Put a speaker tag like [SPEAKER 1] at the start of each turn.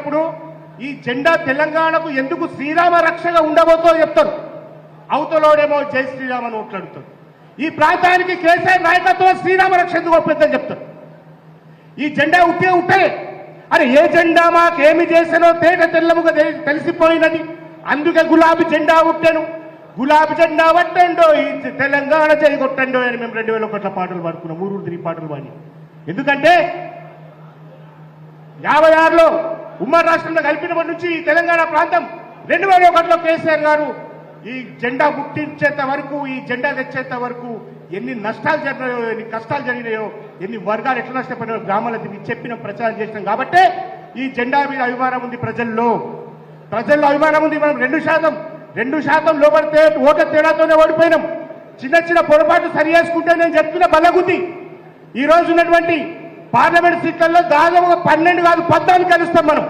[SPEAKER 1] ఇప్పుడు ఈ జెండా తెలంగాణకు ఎందుకు శ్రీరామ రక్షగా ఉండబోతో చెప్తారు? అవతలోడేమో జై శ్రీరామ్ అని ఓట్లాడుతారు ఈ ప్రాంతానికి కేసీఆర్ నాయకత్వం శ్రీరామ రక్ష ఎందుకు ఒప్పిద్దని చెప్తారు? ఈ జెండా ఉట్టే. ఉంటే అరే ఏ జెండా మాకేమి చేసానో తేట తెల్లముగా తెలిసిపోయినది. అందుకే గులాబీ జెండా ఉట్టాను. గులాబీ జెండా పట్టండో ఈ తెలంగాణ చేయి కొట్టండో అని మేము రెండు వేల ఒకట్ల పాటలు పాడుకున్నాం. ఊరు తిరిగి పాటలు పాడి ఎందుకంటే యాభై ఆరులో ఉమ్మడి రాష్ట్రంలో కలిపినప్పటి నుంచి ఈ తెలంగాణ ప్రాంతం రెండు వేల ఒకటిలో కేసీఆర్ గారు ఈ జెండా గుర్తించేంత వరకు ఈ జెండా తెచ్చేంత వరకు ఎన్ని నష్టాలు జరిగినాయో ఎన్ని కష్టాలు జరిగినాయో ఎన్ని వర్గాలు ఎట్లా నష్టపోయినాయో గ్రామాల చెప్పిన ప్రచారం చేసినాం కాబట్టే ఈ జెండా మీద అభిమానం ఉంది ప్రజల్లో. ప్రజల్లో అభిమానం ఉంది. మనం రెండు శాతం రెండు శాతం లోపడితే ఓట్ల తేడాతోనే ఓడిపోయినాం. చిన్న చిన్న పొరపాటు సరి చేసుకుంటే నేను చెప్తున్న బలగుద్ది. ఈ రోజు ఉన్నటువంటి పార్లమెంట్ సీట్లలో దాదాపు పన్నెండు కాదు పద్నాలుగు కలుస్తాం మనం.